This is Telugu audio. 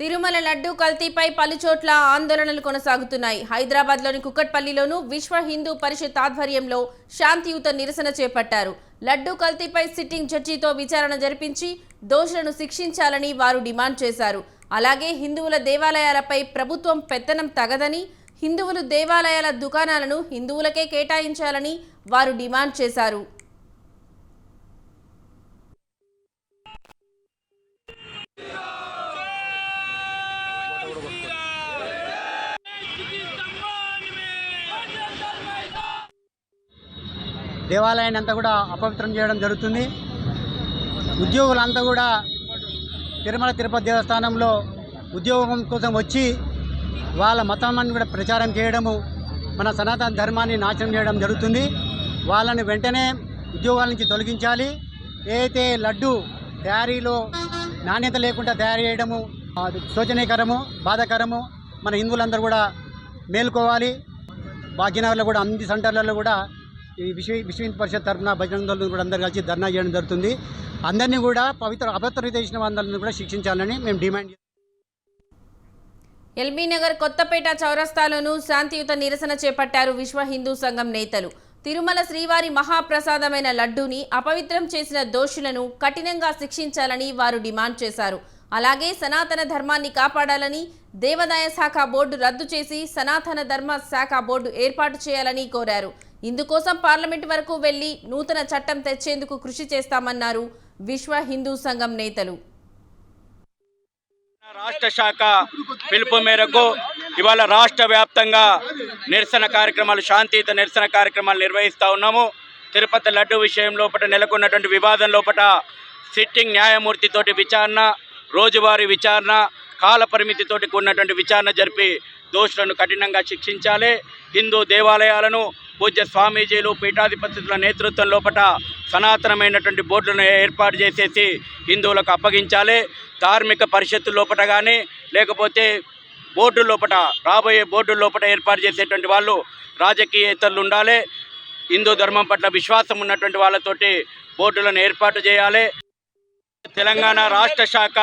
తిరుమల లడ్డూ కల్తీపై పలుచోట్ల ఆందోళనలు కొనసాగుతున్నాయి. హైదరాబాద్లోని కుక్కట్పల్లిలోను విశ్వ హిందూ పరిషత్ ఆధ్వర్యంలో శాంతియుత నిరసన చేపట్టారు. లడ్డూ కల్తీపై సిట్టింగ్ జడ్జితో విచారణ జరిపించి దోషులను శిక్షించాలని వారు డిమాండ్ చేశారు. అలాగే హిందువుల దేవాలయాలపై ప్రభుత్వం పెత్తనం తగదని హిందువులు దేవాలయాల దుకాణాలను హిందువులకే కేటాయించాలని వారు డిమాండ్ చేశారు. దేవాలయాన్ని అంతా కూడా అపవిత్రం చేయడం జరుగుతుంది. ఉద్యోగులంతా కూడా తిరుమల తిరుపతి దేవస్థానంలో ఉద్యోగం కోసం వచ్చి వాళ్ళ మతాన్ని కూడా ప్రచారం చేయడము మన సనాతన ధర్మాన్ని నాశనం చేయడం జరుగుతుంది. వాళ్ళని వెంటనే ఉద్యోగాల నుంచి తొలగించాలి. ఏదైతే లడ్డు తయారీలో నాణ్యత లేకుండా తయారు చేయడము శోచనీయకరము బాధాకరము మన హిందువులందరూ కూడా మేల్కోవాలి. భాగ్యనగర్లో కూడా అన్ని సెంటర్లలో కూడా ఈ విశ్వ విశ్వ హిందూ పరిషత్ తరఫున బజరంగ కూడా అందరు కలిసి ధర్నా చేయడం జరుగుతుంది. అందరినీ కూడా పవిత్ర అపవిత్ర చేసిన వాళ్ళని కూడా శిక్షించాలని మేము డిమాండ్ చేస్తున్నాం. ఎల్బీ నగర్ కొత్తపేట చౌరస్తాలోనూ శాంతియుత నిరసన చేపట్టారు విశ్వ హిందూ సంఘం నేతలు. తిరుమల శ్రీవారి మహాప్రసాదమైన లడ్డూని అపవిత్రం చేసిన దోషులను కఠినంగా శిక్షించాలని వారు డిమాండ్ చేశారు. అలాగే సనాతన ధర్మాన్ని కాపాడాలని దేవాదాయ శాఖ బోర్డు రద్దు చేసి సనాతన ధర్మ శాఖ బోర్డు ఏర్పాటు చేయాలని కోరారు. ఇందుకోసం పార్లమెంట్ వరకు వెళ్ళి నూతన చట్టం తెచ్చేందుకు కృషి చేస్తామన్నారు విశ్వ హిందూ సంఘం నేతలు. రాష్ట్ర శాఖ పిలుపు మేరకు ఇవాళ రాష్ట్ర వ్యాప్తంగా నిరసన కార్యక్రమాలు శాంతియుత నిరసన కార్యక్రమాలు నిర్వహిస్తూ ఉన్నాము. తిరుపతి లడ్డు విషయం లోపల నెలకొన్నటువంటి వివాదం లోపల సిట్టింగ్ న్యాయమూర్తితోటి విచారణ రోజువారీ విచారణ కాల పరిమితితోటి కూడినటువంటి విచారణ జరిపి దోషులను కఠినంగా శిక్షించాలి. హిందూ దేవాలయాలను పూజ్య స్వామీజీలు పీఠాధిపతుల నేతృత్వం లోపల సనాతనమైనటువంటి బోర్డులను ఏర్పాటు చేసేసి హిందువులకు అప్పగించాలి. ధార్మిక పరిషత్తు లోపల కానీ లేకపోతే బోర్డు లోపల రాబోయే బోర్డు లోపల ఏర్పాటు చేసేటువంటి వాళ్ళు రాజకీయేతరులు ఉండాలి. హిందూ ధర్మం పట్ల విశ్వాసం ఉన్నటువంటి వాళ్ళతోటి బోర్డులను ఏర్పాటు చేయాలి. తెలంగాణ రాష్ట్ర శాఖ